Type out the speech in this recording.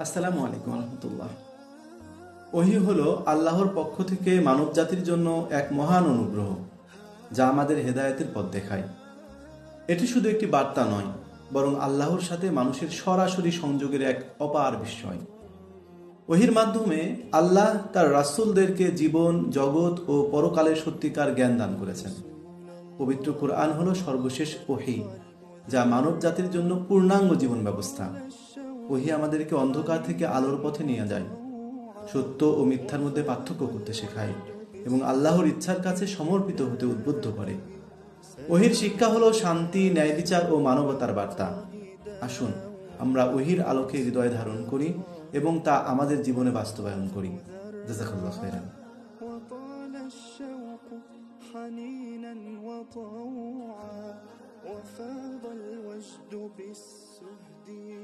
আসসালামু আলাইকুম রহমতুল্লাহ ওহি হলো আল্লাহর পক্ষ থেকে মানব জাতির জন্য এক মহান অনুগ্রহ, যা আমাদের হেদায়তের পথ দেখায়। এটি শুধু একটি বার্তা নয়, বরং আল্লাহর সাথে মানুষের সরাসরি সংযোগের এক অপার বিষয় ওহির মাধ্যমে আল্লাহ তার রাসূলদেরকে জীবন, জগৎ ও পরকালের সত্যিকার জ্ঞান দান করেছেন। পবিত্র কোরআন হল সর্বশেষ ওহি, যা মানব জাতির জন্য পূর্ণাঙ্গ জীবন ব্যবস্থা। ওহি আমাদেরকে অন্ধকার থেকে আলোর পথে নিয়ে যায় সত্য ও মিথ্যার মধ্যে পার্থক্য করতে শেখায় এবং আল্লাহর ইচ্ছার কাছে সমর্পিত হতে উদ্বুদ্ধ করে ওহির শিক্ষা হলো শান্তি ন্যায় বিচার ও মানবতার বার্তা আসুন আমরা ওহির আলোকে হৃদয় ধারণ করি এবং তা আমাদের জীবনে বাস্তবায়ন করি জাজাকাল্লাহ খাইরান وطال الشوق حنينا وطوعا وفاض الوجد بالسهد ينادي